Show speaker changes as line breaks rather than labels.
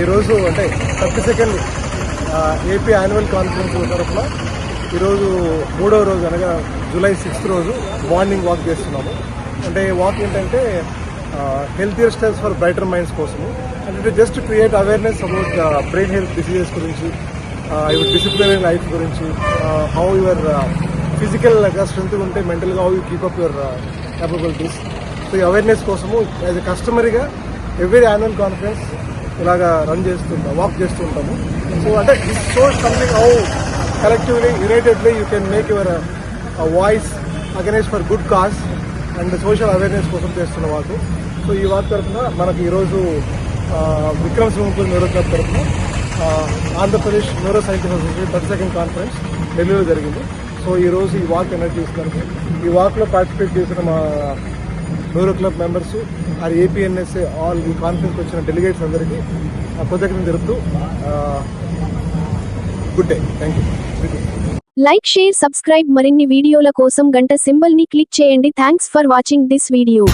ఈరోజు అంటే thirty second AP annual conference తరఫున ఈరోజు మూడవ రోజు అనగా జూలై సిక్స్త్ రోజు మార్నింగ్ వాక్ చేస్తున్నాము. అంటే వాక్ ఏంటంటే health styles for brighter minds కోసము. అంటే just create awareness about brain health diseases గురించి యువర్ డిసిప్లినరీ లైఫ్ గురించి హౌ యువర్ ఫిజికల్ స్ట్రెంత్ ఉంటే మెంటల్గా how you keep up your capabilities so ఈ అవేర్నెస్ కోసము యాజ్ ఎ కస్టమరీగా ఎవ్రీ యాన్యువల్ కాన్ఫరెన్స్ ఇలాగా రన్ చేస్తుంటాం వాక్ చేస్తుంటాము. సో అంటే this shows something how collectively unitedly you can make your voice against for good cause and social awareness కోసం చేస్తున్న వాకు సో ఈ వాక్ తరఫున మనకి ఈరోజు విక్రమ్ సింహపూర్ న్యూరో క్లబ్ తరఫున Andhra Pradesh neuro scientific association thirty second conference ఢిల్లీలో జరిగింది. సో ఈ రోజు ఈ వాక్ ఎనర్జీ ఇస్తున్నారు ఈ వాక్లో పార్టిసిపేట్ చేసిన మా neuro club members or APNSA all ఈ కాన్ఫరెన్స్ వచ్చిన డెలిగేట్స్ అందరికీ ఆ, కృతజ్ఞతలు జరుపుతూ good day thank you
like share subscribe మరిన్ని వీడియోల కోసం గంట సింబల్ని క్లిక్ చేయండి. Thanks for watching this video